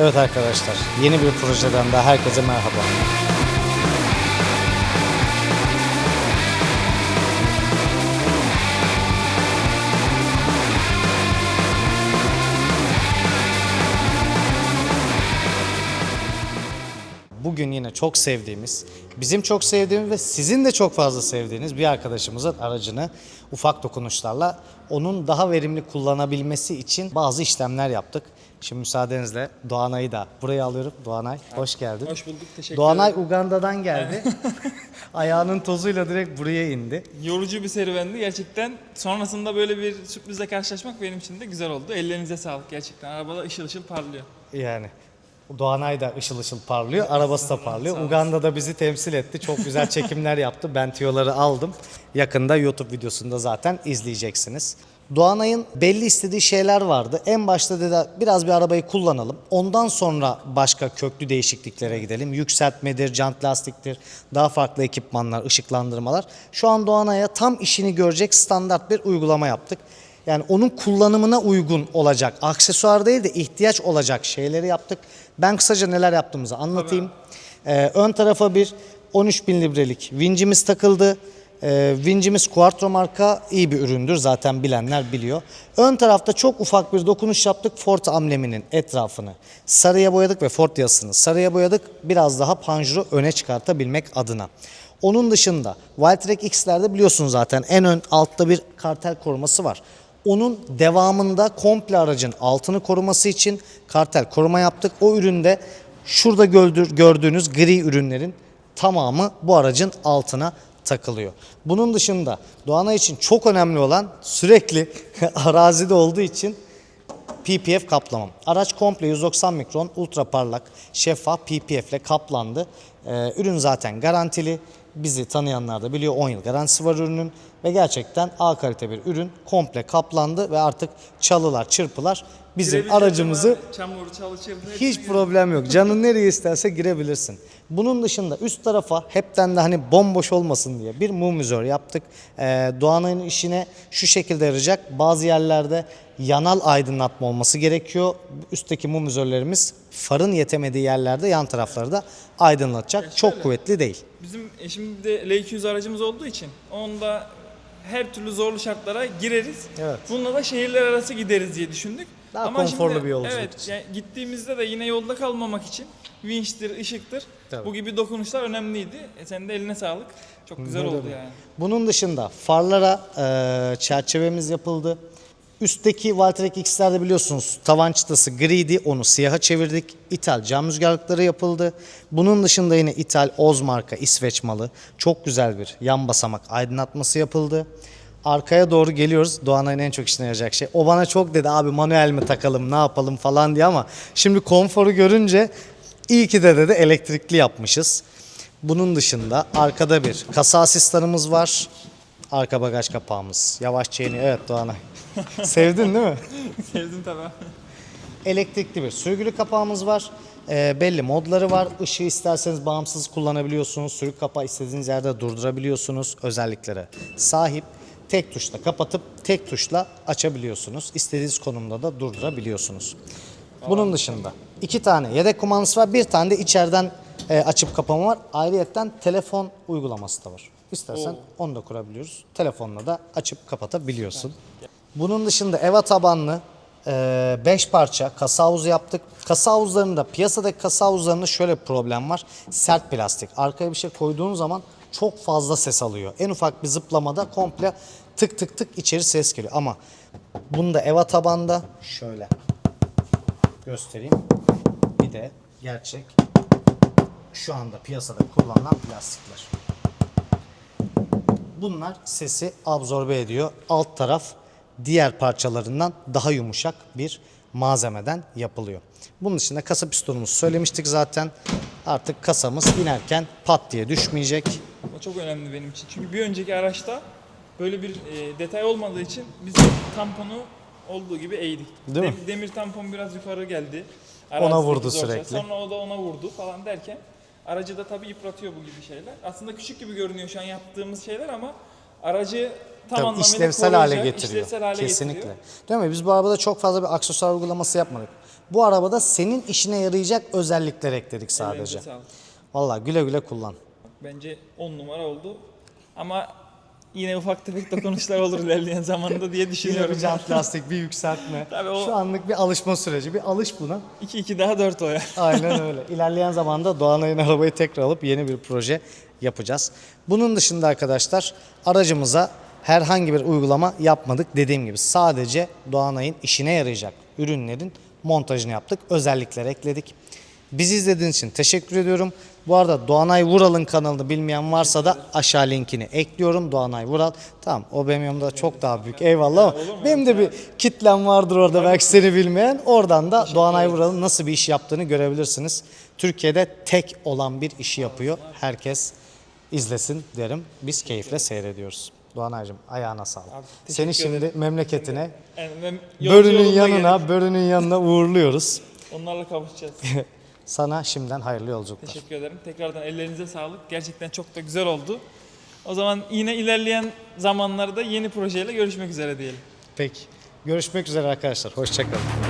Evet arkadaşlar, yeni bir projeden daha herkese merhaba. Bugün yine çok sevdiğimiz, bizim çok sevdiğimiz ve sizin de çok fazla sevdiğiniz bir arkadaşımızın aracını ufak dokunuşlarla onun daha verimli kullanabilmesi için bazı işlemler yaptık. Şimdi müsaadenizle Doğanay'ı da buraya alıyorum. Doğanay hoş geldin. Hoş bulduk, teşekkür Doğanay ederim. Uganda'dan geldi. Ayağının tozuyla direkt buraya indi. Yorucu bir serüvendi gerçekten. Sonrasında böyle bir sürprizle karşılaşmak benim için de güzel oldu. Ellerinize sağlık gerçekten. Arabada ışıl ışıl parlıyor. Yani Doğanay da ışıl ışıl parlıyor, arabası da parlıyor. Uganda'da bizi temsil etti. Çok güzel çekimler yaptı. Ben tüyoları aldım. Yakında YouTube videosunda zaten izleyeceksiniz. Doğanay'ın belli istediği şeyler vardı. En başta dedi biraz bir arabayı kullanalım. Ondan sonra başka köklü değişikliklere gidelim. Yükseltmedir, jant lastiktir, daha farklı ekipmanlar, ışıklandırmalar. Şu an Doğanay'a tam işini görecek standart bir uygulama yaptık. Yani onun kullanımına uygun olacak, aksesuar değil de ihtiyaç olacak şeyleri yaptık. Ben kısaca neler yaptığımızı anlatayım. Ee, ön tarafa bir 13 bin librelik vincimiz takıldı. Ee, vincimiz Quattro marka iyi bir üründür zaten bilenler biliyor. Ön tarafta çok ufak bir dokunuş yaptık Ford ambleminin etrafını. Sarıya boyadık ve Ford yazısını sarıya boyadık biraz daha panjuru öne çıkartabilmek adına. Onun dışında Wildtrak X'lerde biliyorsunuz zaten en ön altta bir kartel koruması var. Onun devamında komple aracın altını koruması için kartel koruma yaptık. O üründe şurada gördüğünüz gri ürünlerin tamamı bu aracın altına takılıyor. Bunun dışında Doğanay için çok önemli olan sürekli arazide olduğu için PPF kaplamam. Araç komple 190 mikron ultra parlak şeffaf PPF ile kaplandı. Ee, ürün zaten garantili. Bizi tanıyanlar da biliyor 10 yıl garantisi var ürünün ve gerçekten A kalite bir ürün komple kaplandı ve artık çalılar çırpılar bizim Girebileceğiz aracımızı ama Çamur, çalı, hepsi hiç problem yok. Canın nereye isterse girebilirsin. Bunun dışında üst tarafa hepten de hani bomboş olmasın diye bir mum yaptık. Ee, Doğanay'ın işine şu şekilde yarayacak. Bazı yerlerde yanal aydınlatma olması gerekiyor. Üstteki mum farın yetemediği yerlerde yan tarafları da aydınlatacak. Çok kuvvetli değil. Bizim e, şimdi de L200 aracımız olduğu için onda her türlü zorlu şartlara gireriz. Evet. Bununla da şehirler arası gideriz diye düşündük. Daha konforlu bir yolculuk evet, için. yani gittiğimizde de yine yolda kalmamak için vinçtir, ışıktır. Tabii. Bu gibi dokunuşlar önemliydi. E, senin de eline sağlık. Çok güzel oldu yani. Bunun dışında farlara e, çerçevemiz yapıldı. Üstteki Valtrek X'lerde biliyorsunuz tavan çıtası griydi. Onu siyaha çevirdik. İthal cam rüzgarlıkları yapıldı. Bunun dışında yine ithal Oz marka İsveç malı. Çok güzel bir yan basamak aydınlatması yapıldı. Arkaya doğru geliyoruz. Doğanay'ın en çok işine yarayacak şey. O bana çok dedi abi manuel mi takalım ne yapalım falan diye ama şimdi konforu görünce iyi ki de dedi elektrikli yapmışız. Bunun dışında arkada bir kasa asistanımız var. Arka bagaj kapağımız. Yavaşça iniyor. Evet Doğanay. Sevdin değil mi? Sevdim tabii. Elektrikli bir sürgülü kapağımız var. Ee, belli modları var. Işığı isterseniz bağımsız kullanabiliyorsunuz. Sürük kapağı istediğiniz yerde durdurabiliyorsunuz. Özelliklere sahip. Tek tuşla kapatıp tek tuşla açabiliyorsunuz. İstediğiniz konumda da durdurabiliyorsunuz. Bunun dışında iki tane yedek kumandası var. Bir tane de içeriden e, açıp kapama var. Ayrıyeten telefon uygulaması da var. İstersen onu da kurabiliyoruz. Telefonla da açıp kapatabiliyorsun. Bunun dışında EVA tabanlı 5 parça kasa havuzu yaptık. Kasa havuzlarında piyasadaki kasa havuzlarında şöyle bir problem var. Sert plastik. Arkaya bir şey koyduğun zaman çok fazla ses alıyor. En ufak bir zıplamada komple tık tık tık içeri ses geliyor. Ama bunda EVA tabanda şöyle göstereyim. Bir de gerçek şu anda piyasada kullanılan plastikler. Bunlar sesi absorbe ediyor. Alt taraf diğer parçalarından daha yumuşak bir malzemeden yapılıyor. Bunun dışında kasa pistonumuzu söylemiştik zaten. Artık kasamız inerken pat diye düşmeyecek. O çok önemli benim için. Çünkü bir önceki araçta böyle bir e, detay olmadığı için biz tamponu olduğu gibi eğdik. Değil mi? Dem- Demir tampon biraz yukarı geldi. Ona Arazideki vurdu zorsa. sürekli. Sonra o da ona vurdu falan derken aracı da tabii yıpratıyor bu gibi şeyler. Aslında küçük gibi görünüyor şu an yaptığımız şeyler ama aracı tam Tabii anlamıyla işlevsel hale getiriyor. işlevsel hale Kesinlikle. getiriyor. Değil mi? Biz bu arabada çok fazla bir aksesuar uygulaması yapmadık. Bu arabada senin işine yarayacak özellikler ekledik sadece. Ellerinize sağlık. Vallahi güle güle kullan. Bence 10 numara oldu. Ama yine ufak tefek dokunuşlar olur ilerleyen zamanda diye Yine düşünüyorum. bir jant lastik, bir yükseltme. Tabii o- Şu anlık bir alışma süreci. Bir alış buna. 2-2 daha 4 o ya. Aynen öyle. İlerleyen zamanda Doğanay'ın arabayı tekrar alıp yeni bir proje yapacağız. Bunun dışında arkadaşlar aracımıza herhangi bir uygulama yapmadık. Dediğim gibi sadece Doğanay'ın işine yarayacak ürünlerin montajını yaptık. Özellikler ekledik. Bizi izlediğiniz için teşekkür ediyorum. Bu arada Doğanay Vural'ın kanalını bilmeyen varsa da aşağı linkini ekliyorum. Doğanay Vural. Tamam o benim yanımda çok daha büyük. Eyvallah ama benim de bir kitlem vardır orada belki seni bilmeyen. Oradan da Doğanay Vural'ın nasıl bir iş yaptığını görebilirsiniz. Türkiye'de tek olan bir işi yapıyor. Herkes izlesin derim. Biz keyifle seyrediyoruz. Doğanay'cığım ayağına sağlık. Abi, Seni şimdi ederim. memleketine, Yani yolcu börünün yanına, gelip börünün yanına uğurluyoruz. Onlarla kavuşacağız. Sana şimdiden hayırlı yolculuklar. Teşekkür ederim. Tekrardan ellerinize sağlık. Gerçekten çok da güzel oldu. O zaman yine ilerleyen zamanlarda yeni projeyle görüşmek üzere diyelim. Peki. Görüşmek üzere arkadaşlar. Hoşçakalın.